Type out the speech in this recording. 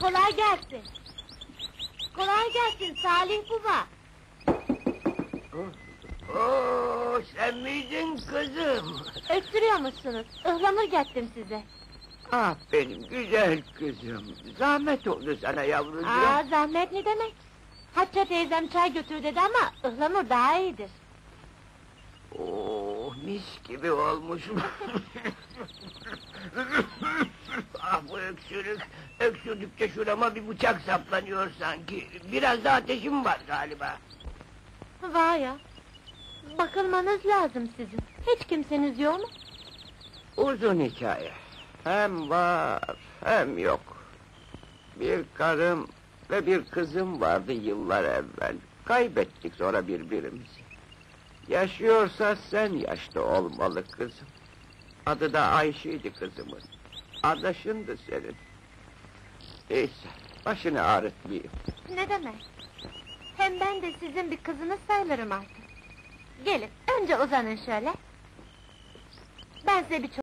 Kolay gelsin. Kolay gelsin Salih baba. Oo, sen miydin kızım? Öksürüyor musunuz? Ihlamur getirdim size. Ah benim güzel kızım. Zahmet oldu sana yavrucuğum. Aa zahmet ne demek? Hatice teyzem çay götür dedi ama ıhlamur daha iyidir. Oo, mis gibi olmuş. öksürük. Öksürdükçe şurama bir bıçak saplanıyor sanki. Biraz da ateşim var galiba. Vay ya. Bakılmanız lazım sizin. Hiç kimseniz yok mu? Uzun hikaye. Hem var hem yok. Bir karım ve bir kızım vardı yıllar evvel. Kaybettik sonra birbirimizi. Yaşıyorsa sen yaşlı olmalı kızım. Adı da Ayşe'ydi kızımın. Adaşındı senin. Neyse, başını ağrıtmayayım. Ne demek? Hem ben de sizin bir kızınız sayılırım artık. Gelin, önce uzanın şöyle. Ben size bir